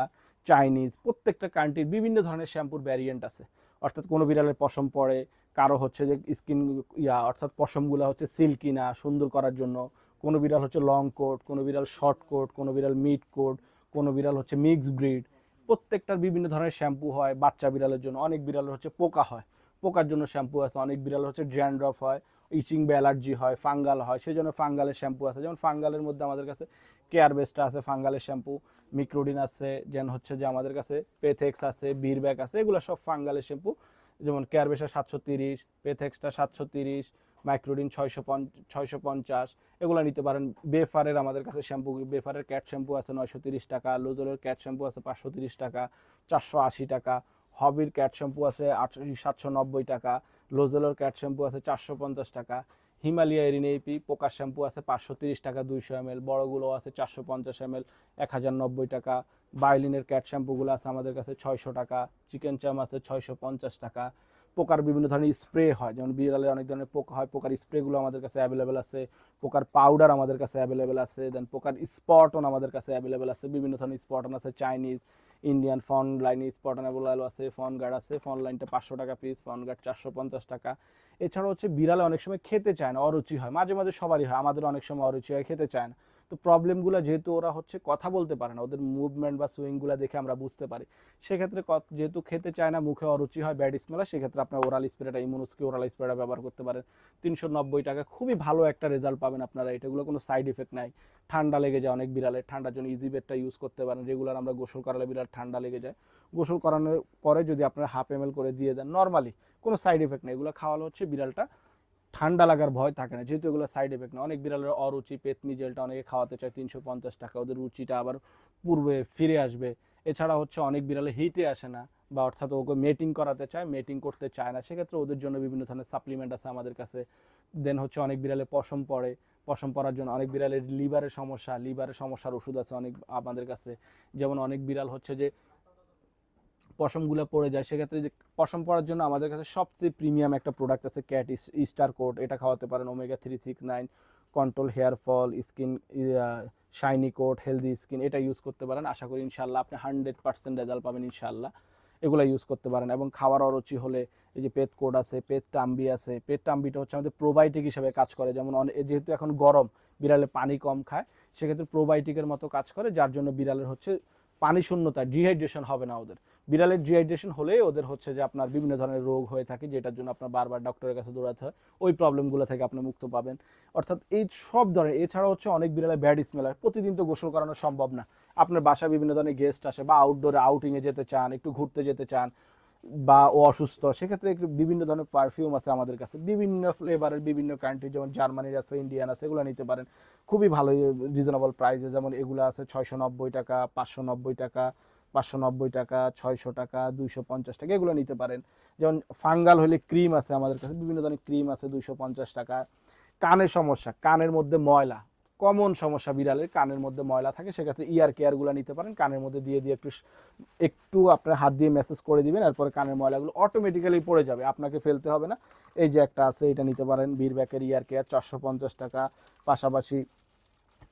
Chinese প্রত্যেকটা কান্ট্রির বিভিন্ন ধরনের শ্যাম্পুর ভ্যারিয়েন্ট আছে। অর্থাৎ কোনো বিড়ালের পশম পড়ে, কারও হচ্ছে যে স্কিন ইয়া, অর্থাৎ পশমগুলো হচ্ছে সিল্কি না, সুন্দর করার জন্য। কোনো বিড়াল হচ্ছে লং কোট কোনো বিড়াল শর্ট কোট কোনো বিড়াল মিড কোট কোনো বিড়াল হচ্ছে মিক্স ব্রিড প্রত্যেকটার বিভিন্ন ধরনের শ্যাম্পু হয়, বাচ্চা বিড়ালের জন্য অনেক বিড়ালের হচ্ছে পোকা হয়। পোকার জন্য শ্যাম্পু আছে, অনেক বিড়াল হচ্ছে ড্র্যান্ড্রফ হয় ইচিং বা অ্যালার্জি হয় ফাঙ্গাল হয়, সেই জন্য ফাঙ্গালের শ্যাম্পু আছে। যেমন ফাঙ্গালের মধ্যে আমাদের কাছে কেয়ার বেস্টটা আছে ফাঙ্গালের শ্যাম্পু মিক্রোডিন আছে যেন হচ্ছে যে আমাদের কাছে পেথেক্স আছে বীরব্যাক আছে, এগুলো সব ফাঙ্গালের শ্যাম্পু যেমন কেয়ার বেসটা সাতশো তিরিশ পেথেক্সটা সাতশো তিরিশ মাইক্রোডিন ছয়শো ছয়শো পঞ্চাশ, এগুলো নিতে পারেন। বেফারের আমাদের কাছে শ্যাম্পু, বেফারের ক্যাট শ্যাম্পু আছে নয়শো তিরিশ টাকা, লোজলের ক্যাট শ্যাম্পু আছে পাঁচশো তিরিশ টাকা, চারশো আশি টাকা, হবির ক্যাট শ্যাম্পু আছে আটশো সাতশো নব্বই টাকা, লোজেলের ক্যাট শ্যাম্পু আছে চারশো পঞ্চাশ টাকা, হিমালয়া এরিনেপি পোকার শ্যাম্পু আছে পাঁচশো তিরিশ টাকা, দুইশো এম এল, বড়গুলো আছে চারশো পঞ্চাশ এম এল, এক হাজার নব্বই টাকা বায়োলিনের ক্যাট শ্যাম্পুগুলো আছে আমাদের কাছে ছয়শো টাকা, চিকেন চাম আছে ছয়শো পঞ্চাশ টাকা পোকার বিভিন্ন ধরনের স্প্রে হয়। যেমন বিড়ালে অনেক ধরনের পোকা হয়, পোকার স্প্রেগুলো আমাদের কাছে অ্যাভেলেবেল আছে। পোকার পাউডার আমাদের কাছে অ্যাভেলেবেল আছে। দেন পোকার স্পটন আমাদের কাছে অ্যাভেলেবেল আছে। বিভিন্ন ধরনের স্পটন আছে Chinese Indian frontline spot on available আছে ফন গার্ড আছে। ফন লাইনটা পাঁচশো টাকা পিস ফন গার্ড চারশো পঞ্চাশ টাকা। এছাড়া হচ্ছে বিড়ালে অনেক সময় খেতে চায় না, অরুচি হয়। মাঝে মাঝে সবারই হয়, আমাদের অনেক সময় অরুচি হয়, খেতে চায় না। তো প্রবলেমগুলো যেহেতু ওরা হচ্ছে কথা বলতে পারে না, ওদের মুভমেন্ট বা সুইংগুলো দেখে আমরা বুঝতে পারি। সেক্ষেত্রে যেহেতু খেতে চায় না, মুখে অরুচি হয় ব্যাড স্মেল হয়, সেক্ষেত্রে আপনার ওরাল স্প্রেটা ইমোনুসকে ওরাল স্প্রেটা ব্যবহার করতে পারেন। তিনশো নব্বই টাকা খুবই ভালো একটা রেজাল্ট পাবেন আপনারা, এটাগুলো কোনো সাইড এফেক্ট নাই। ঠান্ডা লেগে যায় অনেক বিড়ালের, ঠান্ডার জন্য ইজি বেডটা ইউজ করতে পারেন। রেগুলার আমরা গোসল করালে বিড়াল ঠান্ডা লেগে যায়। গোসল করানোর পরে যদি আপনারা হাফ এম করে দিয়ে দেন নর্মালি কোনো সাইড এফেক্ট নেই। এগুলো খাওয়ালে হচ্ছে বিড়ালটা ঠান্ডা লাগার ভয় থাকে না, যেহেতু এগুলো সাইড এফেক্ট না। অনেক বিড়ালের অরুচি, পেতনি জেলটা অনেকে খাওয়াতে চায় তিনশো পঞ্চাশ টাকা, ওদের রুচিটা আবার পূর্বে ফিরে আসবে। এছাড়া হচ্ছে অনেক বিড়ালে হিটে আসে না বা অর্থাৎ ওকে মেটিং করাতে চায় মেটিং করতে চায় না। সেক্ষেত্রে ওদের জন্য বিভিন্ন ধরনের সাপ্লিমেন্ট আছে আমাদের কাছে। দেন হচ্ছে অনেক বিড়ালে পশম পড়ে, পশম পড়ার জন্য অনেক বিড়ালের লিভারের সমস্যা লিভারের সমস্যার ওষুধ আছে অনেক আমাদের কাছে। যেমন অনেক বিড়াল হচ্ছে যে পশমগুলো পড়ে যায়, সেক্ষেত্রে যে পশম পড়ার জন্য আমাদের কাছে সবচেয়ে প্রিমিয়াম একটা প্রোডাক্ট আছে ক্যাট স্টার কোট এটা খাওয়াতে পারেন omega three six nine control hair fall skin shiny coat healthy skin এটা ইউজ করতে পারেন। আশা করি ইনশাল্লাহ আপনি হান্ড্রেড পার্সেন্ট রেজাল্ট পাবেন ইনশাল্লাহ এগুলো ইউজ করতে পারেন এবং খাওয়ার অরুচি হলে এই যে পেট কোড আছে পেট টাম্বি আছে পেট টাম্বিটা হচ্ছে আমাদের প্রোবায়োটিক হিসাবে কাজ করে। যেমন যেহেতু এখন গরম, বিড়ালে পানি কম খায়, সেক্ষেত্রে প্রোবায়োটিকের মতো কাজ করে, যার জন্য বিড়ালের হচ্ছে পানি শূন্যতা ডিহাইড্রেশন হবে না ওদের। বিড়ালের ডিহাইড্রেশন হলে ওদের হচ্ছে যে আপনার বিভিন্ন ধরনের রোগ হয়ে থাকে, যেটার জন্য আপনার বারবার ডক্টরের কাছে দৌড়াতে হয়। ওই প্রবলেমগুলো থেকে আপনি মুক্ত পাবেন। অর্থাৎ এই সব ধরনের এছাড়া হচ্ছে অনেক বিড়ালে ব্যাড স্মেল হয়। প্রতিদিন তো গোসল করানো সম্ভব না। আপনার বাসায় বিভিন্ন ধরনের গেস্ট আসে বা আউটডোরে আউটিংয়ে যেতে চান, একটু ঘুরতে যেতে চান বা ও অসুস্থ, সেক্ষেত্রে একটু বিভিন্ন ধরনের পারফিউম আছে আমাদের কাছে। বিভিন্ন ফ্লেভারের বিভিন্ন কান্ট্রি যেমন জার্মানির আছে ইন্ডিয়ান আছে, এগুলো নিতে পারেন। খুবই ভালো রিজনেবল প্রাইসে যেমন এগুলো আছে ছয়শো নব্বই টাকা পাঁচশো নব্বই টাকা পাঁচশো নব্বই টাকা, ছয়শো টাকা দুইশো পঞ্চাশ টাকা, এগুলো নিতে পারেন। যেমন ফাঙ্গাল হলে ক্রিম আছে আমাদের কাছে, বিভিন্ন ধরনের ক্রিম আছে দুইশো পঞ্চাশ টাকা। কানের সমস্যা, কানের মধ্যে ময়লা। কমন সমস্যা বিড়ালের কানের মধ্যে ময়লা থাকে, সেক্ষেত্রে ইয়ার কেয়ারগুলো নিতে পারেন। কানের মধ্যে দিয়ে দিয়ে একটু একটু আপনার হাত দিয়ে মেসেজ করে দিবেন, এরপরে কানের ময়লাগুলো অটোমেটিক্যালি পড়ে যাবে, আপনাকে ফেলতে হবে না। এই যে একটা আছে, এটা নিতে পারেন বীর ব্যাকের ইয়ার কেয়ার চারশো পঞ্চাশ টাকা। পাশাপাশি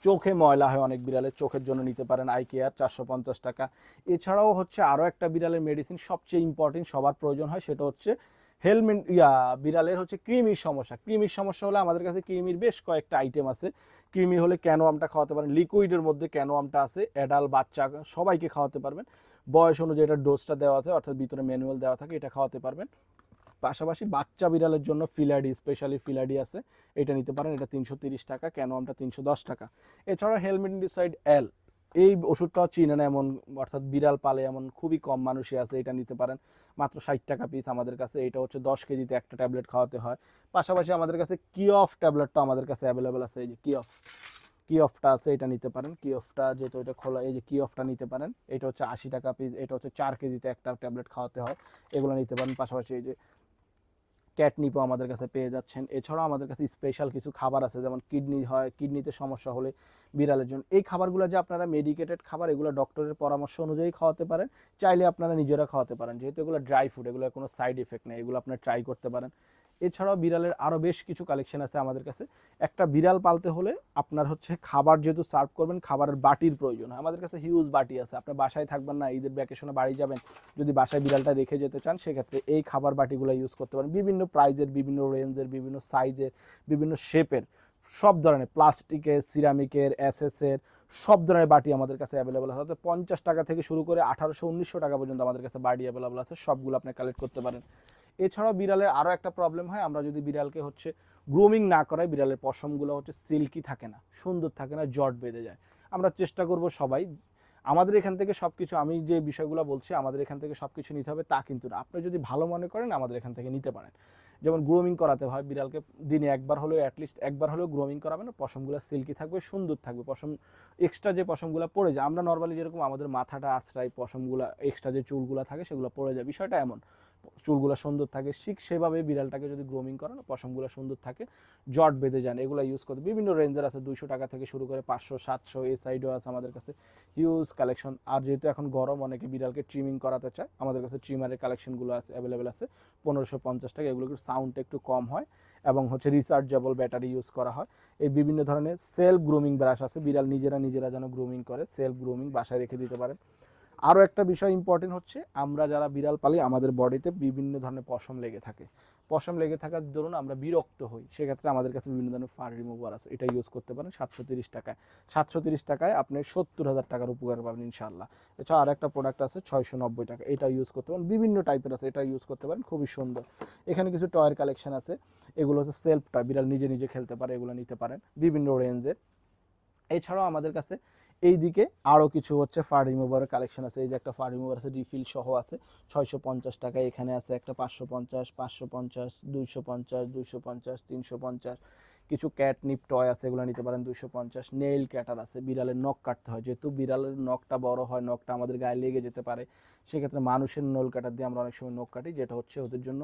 চোখে ময়লা হয় অনেক বিড়ালের, চোখের জন্য নিতে পারেন আই কেয়ার চারশো পঞ্চাশ টাকা। এছাড়াও হচ্ছে আরও একটা বিড়ালের মেডিসিন সবচেয়ে ইম্পর্টেন্ট সবার প্রয়োজন হয়, সেটা হচ্ছে হেলমেট, ইয়া, বিড়ালের হচ্ছে কৃমির সমস্যা। কৃমির সমস্যা হলে আমাদের কাছে কৃমির বেশ কয়েকটা আইটেম আছে। কৃমি হলে কেন আমটা খাওয়াতে পারেন? লিকুইডের মধ্যে কেন আমটা আছে? অ্যাডাল বাচ্চা, সবাইকে খাওয়াতে পারবেন। বয়স অনুযায়ী এটা ডোজটা দেওয়া আছে, অর্থাৎ ভিতরে ম্যানুয়াল দেওয়া থাকে, এটা খাওয়াতে পারবেন। পাশাপাশি বাচ্চা বিড়ালের জন্য ফিলাডি স্পেশালি ফিলাডি আছে। এটা নিতে পারেন, এটা তিনশো টাকা, কেন আমটা তিনশো দশ টাকা। এছাড়া হেলমেটিসাইড এল এই ওষুধটাও চিনে না এমন অর্থাৎ বিড়াল পালে এমন খুবই কম মানুষই আছে, এটা নিতে পারেন। মাত্র ষাট টাকা পিস আমাদের কাছে, এটা হচ্ছে দশ কেজিতে একটা ট্যাবলেট খাওয়াতে হয়। পাশাপাশি আমাদের কাছে কি অফ ট্যাবলেটটা আমাদের কাছে অ্যাভেলেবেল আছে, এই যে কি অফ কি অফটা আছে, এটা নিতে পারেন। কি অফটা যেহেতু এটা খোলা, এই যে কি অফটা নিতে পারেন। এটা হচ্ছে আশি টাকা পিস এটা হচ্ছে চার কেজিতে একটা ট্যাবলেট খাওয়াতে হয়। এগুলো নিতে পারেন। পাশাপাশি এই যে ক্যাটনিপও আমাদের কাছে পেয়ে যাচ্ছেন। এছাড়াও আমাদের কাছে স্পেশাল কিছু খাবার আছে, যেমন কিডনি হয়, কিডনিতে সমস্যা হলে বিড়ালের জন্য। এই খাবারগুলো যে আপনারা মেডিকেটেড খাবার, এগুলো ডক্টরের পরামর্শ অনুযায়ী খাওয়াতে পারেন। চাইলে আপনারা নিজেরা খাওয়াতে পারেন। যেহেতু এগুলো ড্রাই ফুড এগুলো কোনো সাইড এফেক্ট নেই, এগুলো আপনারা ট্রাই করতে পারেন। এছাড়াও বিড়ালের আরও বেশ কিছু কালেকশন আছে আমাদের কাছে। একটা বিড়াল পালতে হলে আপনার হচ্ছে খাবার যেহেতু সার্ভ করবেন, খাবারের বাটির প্রয়োজন হয়। আমাদের কাছে হিউজ বাটি আছে, আপনার বাসায় থাকবেন না, ঈদের ভ্যাকেশনে বাড়ি যাবেন, যদি বাসায় বিড়ালটা রেখে যেতে চান, সেক্ষেত্রে এই খাবার বাটিগুলো ইউজ করতে পারেন। বিভিন্ন প্রাইজের বিভিন্ন রেঞ্জের বিভিন্ন সাইজের বিভিন্ন শেপের সব ধরনের প্লাস্টিকের সিরামিকের এসএসের সব ধরনের বাটি আমাদের কাছে অ্যাভেলেবল আছে। পঞ্চাশ টাকা থেকে শুরু করে আঠারোশো, উনিশশো টাকা পর্যন্ত আমাদের কাছে বাটি অ্যাভেলেবল আছে। সবগুলো আপনি কালেক্ট করতে পারেন। এছাড়াও বিড়ালের আরও একটা প্রবলেম হয়, আমরা যদি বিড়ালকে হচ্ছে গ্রুমিং না করাই, বিড়ালের পশমগুলো হচ্ছে সিল্কি থাকে না, সুন্দর থাকে না, জট বেঁধে যায়। আমরা চেষ্টা করব সবাই, আমাদের এখান থেকে সব কিছু আমি যে বিষয়গুলো বলছি, আমাদের এখান থেকে সব কিছু নিতে হবে, তা কিন্তু না। আপনি যদি ভালো মনে করেন, আমাদের এখান থেকে নিতে পারেন। যেমন গ্রুমিং করাতে হয়, বিড়ালকে দিনে একবার হলেও অ্যাটলিস্ট একবার হলেও গ্রোমিং করাবেন পশমগুলো সিল্কি থাকবে, সুন্দর থাকবে, পশম এক্সট্রা যে পশমগুলো পড়ে যায়, আমরা নর্মালি যেরকম আমাদের মাথাটা আশ্রয়, পশমগুলো এক্সট্রা যে চুলগুলো থাকে, সেগুলো পড়ে যায়, বিষয়টা এমন। চুলগুলো সুন্দর থাকে, ঠিক সেভাবে বিড়ালটাকে যদি গ্রোমিং করানো, পশমগুলো সুন্দর থাকে, জট বেঁধে যান এগুলো ইউজ করতে। বিভিন্ন রেঞ্জের আছে, দুইশো টাকা থেকে শুরু করে পাঁচশো, সাতশো, এই সাইডও আছে আমাদের কাছে। হিউজ কালেকশন আর যেহেতু এখন গরম, অনেকে বিড়ালকে ট্রিমিং করাতে চায়। আমাদের কাছে ট্রিমারের কালেকশনগুলো আছে অ্যাভেলেবেল আছে, পনেরোশো পঞ্চাশ টাকা। এগুলো সাউন্ডটা একটু কম হয় এবং হচ্ছে রিচার্জেবল ব্যাটারি ইউজ করা হয়। এই বিভিন্ন ধরনের সেলফ গ্রুমিং ব্রাশ আছে। বিড়াল নিজেরা নিজেরা যেন গ্রুমিং করে সেলফ গ্রুমিং বাসায় রেখে দিতে পারে। আরও একটা বিষয় ইম্পর্টেন্ট হচ্ছে, আমরা যারা বিড়াল পালি, আমাদের বডিতে বিভিন্ন ধরনের পশম লেগে থাকে। পশম লেগে থাকার দরুন আমরা বিরক্ত হই। সেক্ষেত্রে আমাদের কাছে বিভিন্ন ধরনের ফার রিমুভার আছে। এটা ইউজ করতে পারেন সাতশো তিরিশ টাকায়। সাতশো তিরিশ টাকায় আপনি সত্তর হাজার টাকার উপকার পাবেন ইনশাল্লাহ এছাড়া আর একটা প্রোডাক্ট আছে ছয়শো নব্বই টাকা। এটা ইউজ করতে পারেন। বিভিন্ন টাইপের আছে। এটা ইউজ করতে পারেন। খুবই সুন্দর। এখানে কিছু টয়ের কালেকশন আছে। এগুলো হচ্ছে সেলফ টয় বিড়াল নিজে নিজে খেলতে পারে, এগুলো নিতে পারেন। বিভিন্ন রেঞ্জের এছাড়াও আমাদের কাছে এই দিকে আরও কিছু হচ্ছে ফার রিমুভারের কালেকশন আছে। এই যে একটা ফার রিমুভার আছে রিফিল সহ আছে। ছয়শো পঞ্চাশ টাকা এখানে আছে একটা, পাঁচশো পঞ্চাশ পাঁচশো পঞ্চাশ, দুইশো পঞ্চাশ দুইশো পঞ্চাশ, তিনশো পঞ্চাশ। কিছু ক্যাট নিপ টয় আছে, এগুলো নিতে পারেন, দুইশো পঞ্চাশ। নেইল ক্যাটার আছে, বিড়ালের নখ কাটতে হয়। যেহেতু বিড়ালের নখটা বড় হয়, নখটা আমাদের গায়ে লেগে যেতে পারে, সেক্ষেত্রে মানুষের নল কাটার দিয়ে আমরা অনেক সময় নখ কাটি, যেটা হচ্ছে ওদের জন্য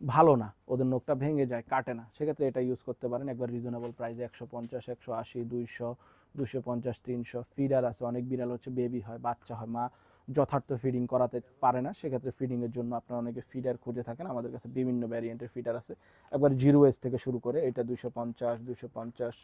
ভালো না। ওদের নখটা ভেঙে যায়, কাটে না। সেক্ষেত্রে এটা ইউজ করতে পারেন। একবার রিজনেবল প্রাইসে একশো পঞ্চাশ, একশো আশি, দুইশো দুশো পঞ্চাশ, তিনশো। ফিডার আছে, অনেক বিড়াল হচ্ছে বেবি হয়, বাচ্চা হয়। মা যথার্থ ফিডিং করাতে পারে না, সেক্ষেত্রে ফিডিংয়ের জন্য আপনারা অনেকে ফিডার খুঁজে থাকেন। আমাদের কাছে বিভিন্ন ভ্যারিয়েন্টের ফিডার আছে। একবার জিরো এস থেকে শুরু করে এটা দুশো পঞ্চাশ দুশো পঞ্চাশ,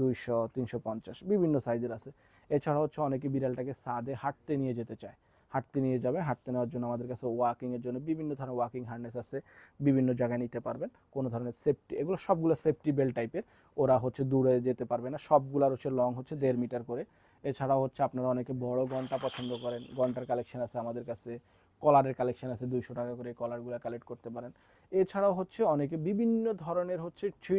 দুইশো, তিনশো পঞ্চাশ, বিভিন্ন সাইজের আছে। এছাড়া হচ্ছে অনেকে বিড়ালটাকে সাদে হাঁটতে নিয়ে যেতে চায়। হাঁটতে নিয়ে যাবে। হাঁটতে নেওয়ার জন্য আমাদের কাছে ওয়াকিংয়ের জন্য বিভিন্ন ধরনের ওয়াকিং হার্নেস আছে। বিভিন্ন জায়গায় নিতে পারবেন। কোনো ধরনের সেফটি এগুলো সবগুলো সেফটি বেল্ট টাইপের ওরা হচ্ছে দূরে যেতে পারবে না। সবগুলোর হচ্ছে লং হচ্ছে দেড় মিটার করে। এছাড়াও হচ্ছে আপনারা অনেকে বড় ঘণ্টা পছন্দ করেন। ঘণ্টার কালেকশন আছে আমাদের কাছে। কলারের কালেকশন আছে, দুইশো টাকা করে কলারগুলো কালেক্ট করতে পারেন। এছাড়াও হচ্ছে অনেকে বিভিন্ন ধরনের হচ্ছে ট্রি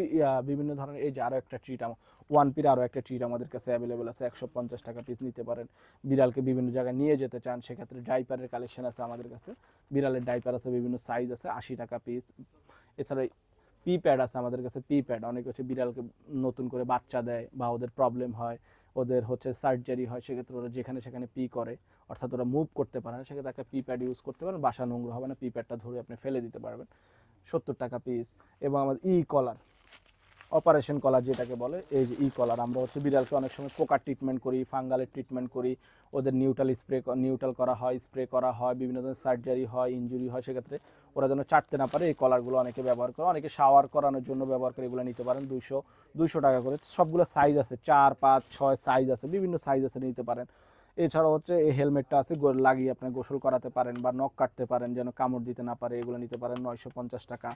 বিভিন্ন ধরনের, এই যে আরও একটা ট্রিট ওয়ান পির আরও একটা ট্রিট আমাদের কাছে অ্যাভেলেবেল আছে, একশো পঞ্চাশ টাকা পিস নিতে পারেন। বিড়ালকে বিভিন্ন জায়গায় নিয়ে যেতে চান, সেক্ষেত্রে ডাইপারের কালেকশন আছে আমাদের কাছে। বিড়ালের ডাইপার আছে, বিভিন্ন সাইজ আছে, আশি টাকা পিস এছাড়া পি প্যাড আছে আমাদের কাছে পি প্যাড অনেক হচ্ছে বিড়ালকে নতুন করে বাচ্চা দেয় বা ওদের প্রবলেম হয়। ওদের হচ্ছে সার্জারি হয়, সেক্ষেত্রে ওরা যেখানে সেখানে পি করে, অর্থাৎ ওরা মুভ করতে পারে না, সেক্ষেত্রে একটা পি প্যাড ইউজ করতে পারেন বাসা নোংরা হবে না পি প্যাডটা ধরে আপনি ফেলে দিতে পারবেন। সত্তর টাকা পিস এবং আমাদের ই কলার অপারেশন কলার যেটাকে বলে, এই যে ই কলার আমরা হচ্ছে বিড়ালকে অনেক সময় পোকার ট্রিটমেন্ট করি ফাঙ্গালের ট্রিটমেন্ট করি, ওদের নিউট্রাল স্প্রে নিউট্রাল করা হয় স্প্রে করা হয়, বিভিন্ন ধরনের সার্জারি হয় ইনজুরি হয়, সেক্ষেত্রে ওরা যেন চাটতে না পারে, এই কলারগুলো অনেকে ব্যবহার করে, অনেকে শাওয়ার করানোর জন্য ব্যবহার করে, এগুলো নিতে পারেন দুইশো দুইশো টাকা করে। সবগুলো সাইজ আছে, চার, পাঁচ, ছয় সাইজ আছে, বিভিন্ন সাইজ আছে, নিতে পারেন। এছাড়াও হচ্ছে এই হেলমেটটা আছে লাগিয়ে আপনি গোসল করাতে পারেন বা নখ কাটতে পারেন যেন কামড় দিতে না পারে, এগুলো নিতে পারেন নয়শো পঞ্চাশ টাকা।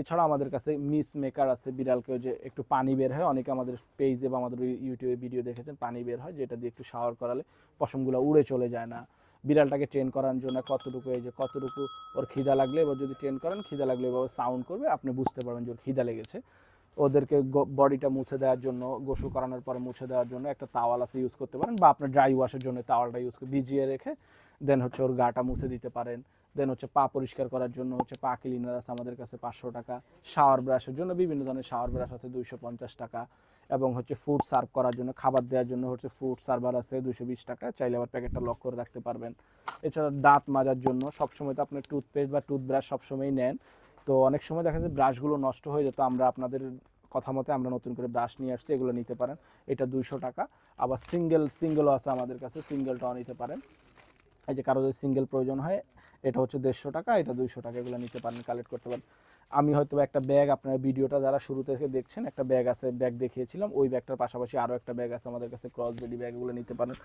এছাড়াও আমাদের কাছে মিস মেকার আছে বিড়ালকে যে একটু পানি বের হয়, অনেকে আমাদের পেজে বা আমাদের ইউটিউবে ভিডিও দেখেছেন, পানি বের হয়, যেটা দিয়ে একটু শাওয়ার করালে পশমগুলো উড়ে চলে যায় না। বিড়ালটাকে ট্রেন করার জন্য কতটুকু, এই যে কতটুকু ওর খিদা লাগলে এবার যদি ট্রেন করেন, খিদা লাগলে এভাবে সাউন্ড করবে, আপনি বুঝতে পারবেন যে ওর খিদা লেগেছে। ওদেরকে বডিটা মুছে দেওয়ার জন্য, গোসল করানোর পরে মুছে দেওয়ার জন্য একটা তাওয়াল আছে ইউজ করতে পারেন বা আপনার ড্রাই ওয়াশের জন্য তাওয়ালটা ইউজ ভিজিয়ে রেখে দেন হচ্ছে ওর গাটা মুছে দিতে পারেন। দেন হচ্ছে পা পরিষ্কার করার জন্য হচ্ছে পা ক্লিনার আছে আমাদের কাছে পাঁচশো টাকা। শাওয়ার ব্রাশের জন্য বিভিন্ন ধরনের শাওয়ার ব্রাশ আছে দুইশো পঞ্চাশ টাকা। এবং হচ্ছে ফুড সার্ভ করার জন্য, খাবার দেওয়ার জন্য হচ্ছে ফুড সার্ভার আছে দুশো বিশ টাকা। চাইলে আবার প্যাকেটটা লক করে রাখতে পারবেন। এছাড়া দাঁত মাজার জন্য সবসময় তো আপনি টুথপেস্ট বা টুথব্রাশ সবসময়ই নেন। তো অনেক সময় দেখা যায় ব্রাশগুলো নষ্ট হয়ে যেত আমরা আপনাদের কথা মতে আমরা নতুন করে ব্রাশ নিয়ে আসছি, এগুলো নিতে পারেন। এটা দুইশো টাকা। আবার সিঙ্গেল, সিঙ্গেলও আছে আমাদের কাছে, সিঙ্গেলটাও নিতে পারেন। এই যে কারও যদি সিঙ্গেল প্রয়োজন হয়, এটা হচ্ছে দেড়শো টাকা, এটা দুইশো টাকা, এগুলো নিতে পারেন, কালেক্ট করতে পারেন। আমি হয়তো একটা ব্যাগ আপনার ভিডিওটা যারা শুরু থেকে দেখছেন, একটা ব্যাগ আছে ব্যাগ দেখিয়েছিলাম। ওই ব্যাগটার পাশাপাশি আরও একটা ব্যাগ আছে আমাদের কাছে ক্রস বেডি ব্যাগ এগুলো নিতে পারেন।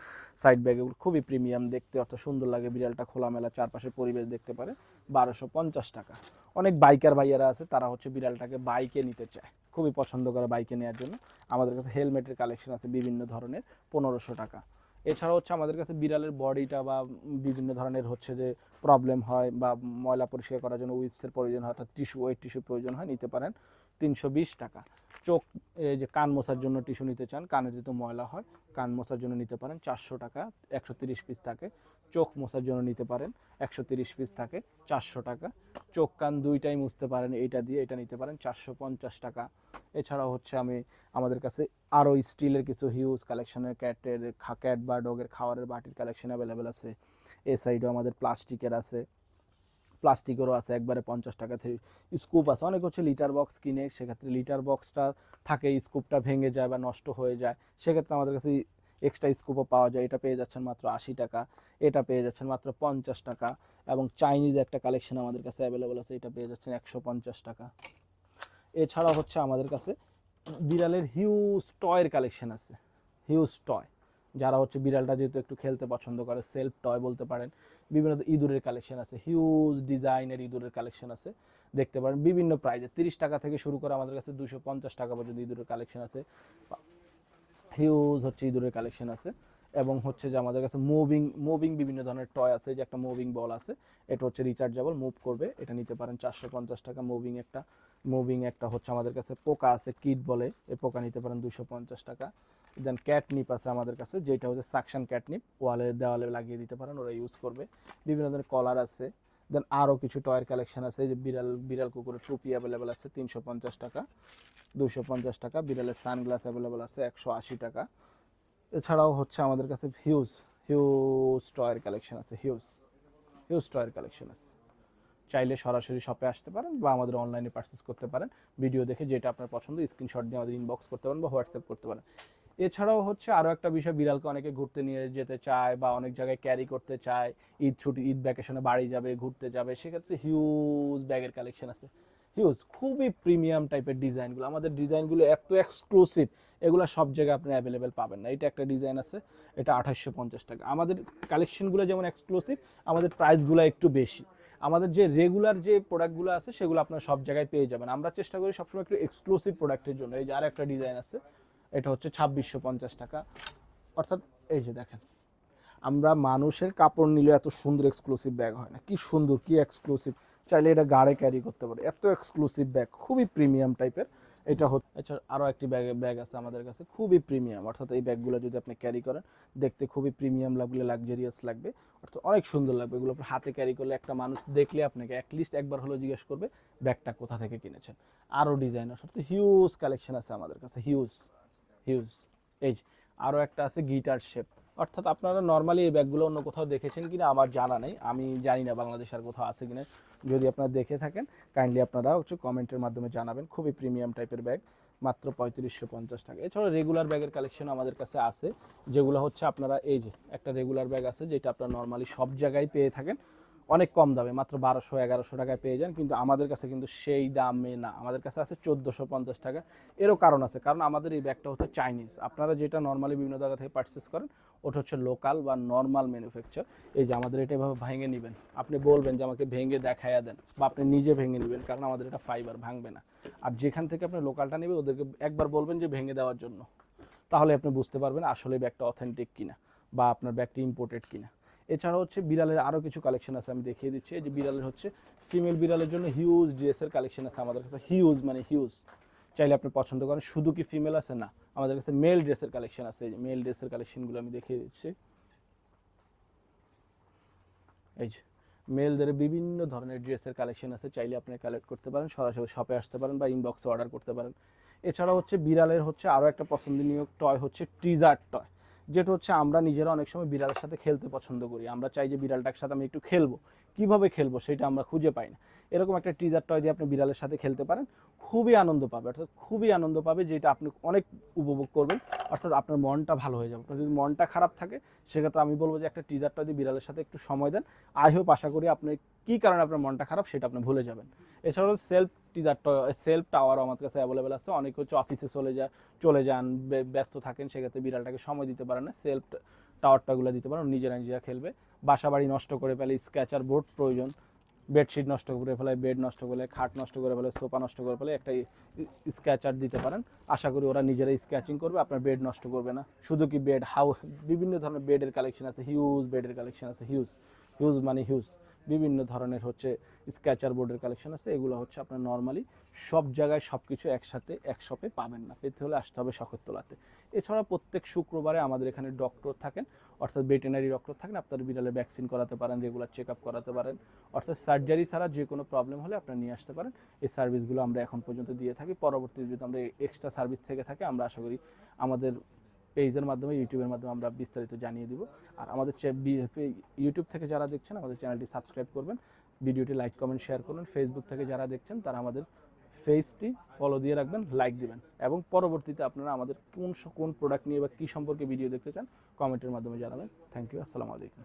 সাইড ব্যাগ এগুলো খুবই প্রিমিয়াম দেখতে, অত সুন্দর লাগে বিড়ালটা খোলামেলা চারপাশে পরিবেশ দেখতে পারে। বারোশো পঞ্চাশ টাকা। অনেক বাইকার ভাইয়ারা আছে, তারা হচ্ছে বিড়ালটাকে বাইকে নিতে চায়। খুবই পছন্দ করে বাইকে নেওয়ার জন্য। আমাদের কাছে হেলমেটের কালেকশন আছে বিভিন্ন ধরনের, পনেরোশো টাকা। এছাড়া হচ্ছে আমাদের কাছে বিড়ালের বডিটা বা বিভিন্ন ধরনের হচ্ছে যে প্রবলেম হয় বা ময়লা পরিষ্কার করার জন্য উইপসের প্রয়োজন হয় অর্থাৎ টিস্যু ওয়েট টিস্যু প্রয়োজন হয়, নিতে পারেন। তিনশো বিশ টাকা। চোখ, এই যে কান মোছার জন্য টিস্যু নিতে চান, কানে যেহেতু ময়লা হয়, কান মোছার জন্য নিতে পারেন চারশো টাকা, একশো তিরিশ পিস থাকে। চোখ মোছার জন্য নিতে পারেন একশো তিরিশ পিস থাকে, চারশো টাকা। চোখ, কান দুইটাই মুছতে পারেন, এইটা দিয়ে এটা নিতে পারেন চারশো পঞ্চাশ টাকা। এছাড়াও হচ্ছে আমি, আমাদের কাছে আরও স্টিলের কিছু হিউজ কালেকশনের ক্যাটের ক্যাট বা ডগের খাওয়ারের বাটির কালেকশন অ্যাভেলেবেল আছে। এ সাইডেও আমাদের প্লাস্টিকের আছে। প্লাস্টিকেরও আছে, একবারে পঞ্চাশ টাকা থেকে স্কুপ আছে। অনেক হচ্ছে লিটার বক্স কিনে, সেক্ষেত্রে লিটার বক্সটা থাকে স্কুপটা ভেঙে যায় বা নষ্ট হয়ে যায়। সেক্ষেত্রে আমাদের কাছে এক্সট্রা স্কুপও পাওয়া যায়। এটা পেয়ে যাচ্ছেন মাত্র আশি টাকা, এটা পেয়ে যাচ্ছেন মাত্র পঞ্চাশ টাকা এবং চাইনিজ একটা কালেকশন আমাদের কাছে অ্যাভেলেবেল আছে, এটা পেয়ে যাচ্ছেন একশো পঞ্চাশ টাকা। এছাড়া হচ্ছে আমাদের কাছে বিড়ালের হিউজ টয়ের কালেকশন আছে। হিউজ টয় যারা হচ্ছে বিড়ালটা যেহেতু একটু খেলতে পছন্দ করে সেলফ টয় বলতে পারেন, বিভিন্ন ইঁদুরের কালেকশন আছে হিউজ ডিজাইনের ইঁদুরের কালেকশন আছে, দেখতে পারেন, বিভিন্ন প্রাইজে তিরিশ টাকা থেকে শুরু করে আমাদের কাছে দুশো পঞ্চাশ টাকা পর্যন্ত ইঁদুরের কালেকশন আছে হিউজ হচ্ছে ইঁদুরের কালেকশন আছে, এবং হচ্ছে যে আমাদের কাছে মুভিং মুভিং বিভিন্ন ধরনের টয় আছে যে একটা মুভিং বল আছে, এটা হচ্ছে রিচার্জেবল মুভ করবে, এটা নিতে পারেন চারশো পঞ্চাশ টাকা মুভিং একটা মুভিং একটা হচ্ছে আমাদের কাছে পোকা আছে কিট বলে, এই পোকা নিতে পারেন দুশো পঞ্চাশ টাকা। দেন ক্যাটনিপ আছে আমাদের কাছে, যেটা হচ্ছে সাকশন ক্যাটনিপ ওয়ালে দেওয়ালে লাগিয়ে দিতে পারেন, ওরা ইউজ করবে। বিভিন্ন ধরনের কলার আছে, দেন আরও কিছু টয়ের কালেকশন আছে যে বিড়াল বিড়াল কুকুরের টুপি অ্যাভেলেবেল আছে তিনশো পঞ্চাশ টাকা দুশো পঞ্চাশ টাকা, বিড়ালের সানগ্লাস অ্যাভেলেবেল আছে একশো আশি টাকা। এছাড়াও হচ্ছে আমাদের কাছে হিউজ হিউজ টয়ের কালেকশন আছে হিউজ হিউজ টয়ের কালেকশন আছে। চাইলে সরাসরি শপে আসতে পারেন বা আমাদের অনলাইনে পারচেস করতে পারেন। ভিডিও দেখে যেটা আপনার পছন্দ স্ক্রিনশট দিয়ে আমাদের ইনবক্স করতে পারেন বা হোয়াটসঅ্যাপ করতে পারেন। এছাড়াও হচ্ছে আরও একটা বিষয়, বিড়ালকে অনেকে ঘুরতে নিয়ে যেতে চায় বা অনেক জায়গায় ক্যারি করতে চায়। ঈদ ছুটি, ঈদ ভ্যাকেশনে বাড়ি যাবে, ঘুরতে যাবে, সেক্ষেত্রে হিউজ ব্যাগের কালেকশন আছে। হিউজ খুবই প্রিমিয়াম টাইপের ডিজাইনগুলো আমাদের ডিজাইনগুলো এত এক্সক্লুসিভ এগুলো সব জায়গায় আপনি অ্যাভেলেবেল পাবেন না। এটা একটা ডিজাইন আছে, এটা আঠাশশো পঞ্চাশ টাকা। আমাদের কালেকশনগুলো যেমন এক্সক্লুসিভ আমাদের প্রাইসগুলো একটু বেশি। আমাদের যে রেগুলার যে প্রোডাক্টগুলো আছে, সেগুলো আপনার সব জায়গায় পেয়ে যাবেন। আমরা চেষ্টা করি সবসময় একটু এক্সক্লুসিভ প্রোডাক্টের জন্য। এই যে আর একটা ডিজাইন আছে এটা হচ্ছে ছাব্বিশশো পঞ্চাশ টাকা। অর্থাৎ এই যে দেখেন, আমরা মানুষের কাপড় নিলে এত সুন্দর এক্সক্লুসিভ ব্যাগ হয় না। কি সুন্দর, কি এক্সক্লুসিভ চাইলে এটা গাড়ে ক্যারি করতে পারে। এত এক্সক্লুসিভ ব্যাগ খুবই প্রিমিয়াম টাইপের এটা হচ্ছে এছাড়া আরও একটি ব্যাগ ব্যাগ আছে আমাদের কাছে, খুবই প্রিমিয়াম অর্থাৎ এই ব্যাগগুলো যদি আপনি ক্যারি করেন, দেখতে খুবই প্রিমিয়াম লাগবে লাক্সারিয়াস লাগবে। অর্থাৎ অনেক সুন্দর লাগবে এগুলো আপনি হাতে ক্যারি করলে। একটা মানুষ দেখলে আপনাকে অ্যাটলিস্ট একবার হলেও জিজ্ঞেস করবে ব্যাগটা কোথা থেকে কিনেছেন। আরও ডিজাইন অর্থাৎ হিউজ কালেকশন আছে আমাদের কাছে হিউজ হিউজ। এই আরও একটা আছে গিটার শেপ। অর্থাৎ আপনারা নর্মালি এই ব্যাগগুলো অন্য কোথাও দেখেছেন কিনা আমার জানা নেই। আমি জানি না বাংলাদেশ আর কোথাও আছে কিনা। যদি আপনারা দেখে থাকেন কাইন্ডলি আপনারা হচ্ছে কমেন্টের মাধ্যমে জানাবেন। খুবই প্রিমিয়াম টাইপের ব্যাগ, মাত্র পঁয়ত্রিশশো পঞ্চাশ টাকা। এছাড়া রেগুলার ব্যাগের কালেকশন আমাদের কাছে আছে, যেগুলো হচ্ছে আপনারা, এই যে, একটা রেগুলার ব্যাগ আছে, যেটা আপনারা নর্মালি সব জায়গায় পেয়ে থাকেন। অনেক কম দামে, মাত্র বারোশো, এগারোশো টাকায় পেয়ে যান। কিন্তু আমাদের কাছে কিন্তু সেই দামে না। আমাদের কাছে আছে চোদ্দোশো পঞ্চাশ টাকা। এরও কারণ আছে। কারণ আমাদের এই ব্যাগটা হচ্ছে চাইনিজ। আপনারা যেটা নর্মালি বিভিন্ন জায়গা থেকে পারচেস করেন, ওটা হচ্ছে লোকাল বা নর্মাল ম্যানুফ্যাকচার এই যে আমাদের এটা এভাবে ভেঙে নেবেন। আপনি বলবেন যে আমাকে ভেঙে দেখাইয়া দেন বা আপনি নিজে ভেঙে নেবেন, কারণ আমাদের এটা ফাইবার ভাঙবে না। আর যেখান থেকে আপনি লোকালটা নেবেন, ওদেরকে একবার বলবেন যে ভেঙে দেওয়ার জন্য। তাহলে আপনি বুঝতে পারবেন আসলে ব্যাগটা অথেন্টিক কিনা বা আপনার ব্যাগটি ইম্পোর্টেড কিনা। এছাড়া হচ্ছে বিড়ালের আরও কিছু কালেকশন আছে, আমি দেখিয়ে দিচ্ছি। এই যে বিড়ালের হচ্ছে ফিমেল বিড়ালের জন্য হিউজ ড্রেসের কালেকশন আছে আমাদের কাছে হিউজ মানে হিউজ চাইলে আপনি পছন্দ করেন, শুধু কি ফিমেল আছে? না, আমাদের কাছে মেল ড্রেসের কালেকশন আছে, এই মেল ড্রেসের কালেকশনগুলো আমি দেখিয়ে দিচ্ছি। এই যে মেলদের বিভিন্ন ধরনের ড্রেসের কালেকশন আছে, চাইলে আপনি কালেক্ট করতে পারেন, সরাসরি শপে আসতে পারেন বা ইনবক্সে অর্ডার করতে পারেন। এছাড়া হচ্ছে বিড়ালের হচ্ছে আরও একটা পছন্দনীয় টয় হচ্ছে ট্রিজার টয় যেটা হচ্ছে আমরা নিজেরা অনেক সময় বিড়ালের সাথে খেলতে পছন্দ করি। আমরা চাই যে বিড়ালটার সাথে আমি একটু খেলব। কীভাবে খেলব সেটা আমরা খুঁজে পাই না। এরকম একটা টিজার টয় দিয়ে আপনি বিড়ালের সাথে খেলতে পারেন। খুবই আনন্দ পাবে, অর্থাৎ খুবই আনন্দ পাবে যেটা আপনি অনেক উপভোগ করবেন, অর্থাৎ আপনার মনটা ভালো হয়ে যাবে। যদি মনটা খারাপ থাকে, সেক্ষেত্রে আমি বলব যে একটা টিজার টয় দিয়ে বিড়ালের সাথে একটু সময় দেন। আই হোপ আশা করি আপনি কী কারণে আপনার মনটা খারাপ সেটা আপনি ভুলে যাবেন। এছাড়াও সেলফ টিজার সেলফ টাওয়ারও আমার কাছে অ্যাভেলেবেল আছে। অনেক হচ্ছে অফিসে চলে যায়, চলে যান ব্যস্ত থাকেন, সেক্ষেত্রে বিড়ালটাকে সময় দিতে পারেন না। সেলফ টাওয়ারটাগুলো দিতে পারেন, নিজেরা নিজেরা খেলবে। বাসা বাড়ি নষ্ট করে ফেলে স্ক্যাচার বোর্ড প্রয়োজন। বেডশিট নষ্ট করে ফেলে, বেড নষ্ট করে, খাট নষ্ট করে ফেলে, সোফা নষ্ট করে ফেলে, একটা স্ক্যাচার দিতে পারেন। আশা করি ওরা নিজেরাই স্ক্যাচিং করবে, আপনার বেড নষ্ট করবে না। শুধু কি বেড, হাউ, বিভিন্ন ধরনের বেডের কালেকশন আছে হিউজ বেডের কালেকশন আছে হিউজ হিউজ মানে হিউজ বিভিন্ন ধরনের হচ্ছে স্ক্যাচার বোর্ডের কালেকশন আছে, এগুলো হচ্ছে আপনার নর্মালি সব জায়গায় সব কিছু একসাথে, এক শপে পাবেন না। পেতে হলে আসতে হবে শখেরতলাতে এছাড়া প্রত্যেক শুক্রবারে আমাদের এখানে ডক্টর থাকেন, অর্থাৎ ভেটেনারি ডক্টর থাকেন। আপনার বিড়ালে ভ্যাকসিন করাতে পারেন রেগুলার চেক আপ করাতে পারেন। অর্থাৎ সার্জারি ছাড়া যে কোনো প্রবলেম হলে আপনারা নিয়ে আসতে পারেন। এই সার্ভিসগুলো আমরা এখন পর্যন্ত দিয়ে থাকি। পরবর্তীতে যদি আমরা এক্সট্রা সার্ভিস থেকে থাকে, আমরা আশা করি আমাদের পেজের মাধ্যমে ইউটিউবের মাধ্যমে আমরা বিস্তারিত জানিয়ে দিব। আর আমাদের ইউটিউব থেকে যারা দেখছেন, আমাদের চ্যানেলটি সাবস্ক্রাইব করবেন। ভিডিওটি লাইক, কমেন্ট, শেয়ার করবেন ফেসবুক থেকে যারা দেখছেন, তারা আমাদের ফেসটি ফলো দিয়ে রাখবেন লাইক দিবেন। এবং পরবর্তীতে আপনারা আমাদের কোন কোন প্রোডাক্ট নিয়ে বা কী সম্পর্কে ভিডিও দেখতে চান কমেন্টের মাধ্যমে জানাবেন। থ্যাংক ইউ আসসালামু আলাইকুম।